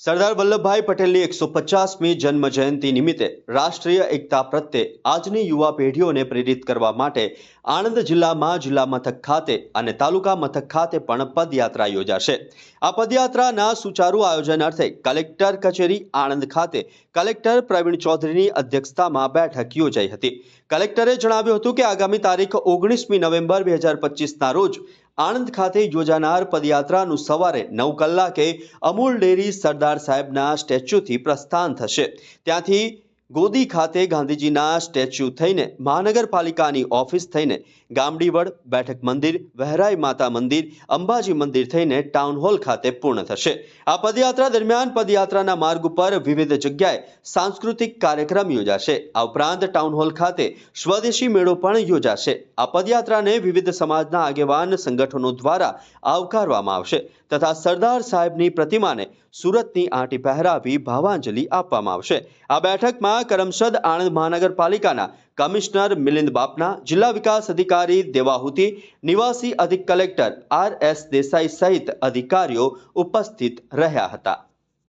સરદાર વલ્લભભાઈ પટેલની એકસો પચાસમી જન્મ જયંતિ નિમિત્તે રાષ્ટ્રીય એકતા પ્રત્યે આજની યુવા પેઢીઓને પ્રેરિત કરવા માટે આણંદ જિલ્લામાં જિલ્લા મથક ખાતે અને તાલુકા મથક ખાતે પણ પદયાત્રા યોજાશે. આ પદયાત્રાના સુચારુ આયોજન અર્થે કલેક્ટર કચેરી આણંદ ખાતે કલેક્ટર પ્રવીણ ચૌધરીની અધ્યક્ષતામાં બેઠક યોજાઈ હતી. કલેક્ટરે જણાવ્યું હતું કે આગામી તારીખ ઓગણીસમી નવેમ્બર બે હજાર પચીસના રોજ આણંદ ખાતે યોજાનાર પદયાત્રાનું સવારે નવ કલાકે અમૂલ ડેરી સરદાર સાહેબના સ્ટેચ્યુથી પ્રસ્થાન થશે. ત્યાંથી ગોદી ખાતે ગાંધીજીના સ્ટેચ્યુ થઈને મહાનગરપાલિકાની ઓફિસ થઈને ગામડીવડ, બેઠક મંદિર, વહેરાઈ માતા મંદિર, અંબાજી મંદિર થઈને ટાઉન હોલ ખાતે પૂર્ણ થશે. આ પદયાત્રા દરમિયાન પદયાત્રાના માર્ગ ઉપર વિવિધ જગ્યાએ સાંસ્કૃતિક કાર્યક્રમ યોજાશે. આ ઉપરાંત ટાઉન હોલ ખાતે સ્વદેશી મેળો પણ યોજાશે. આ પદયાત્રાને વિવિધ સમાજના આગેવાન સંગઠનો દ્વારા આવકારવામાં આવશે તથા સરદાર સાહેબની પ્રતિમાને સુરતની આંટી પહેરાવી ભાવાંજલિ આપવામાં આવશે. આ બેઠકમાં કરમસદ આણંદ મહાનગરપાલિકાના કમિશનર મિલિંદ બાપના, જિલ્લા વિકાસ અધિકારી દેવાહુતિ, નિવાસી અધિક કલેક્ટર આર એસ દેસાઈ સહિત અધિકારીઓ ઉપસ્થિત રહ્યા હતા.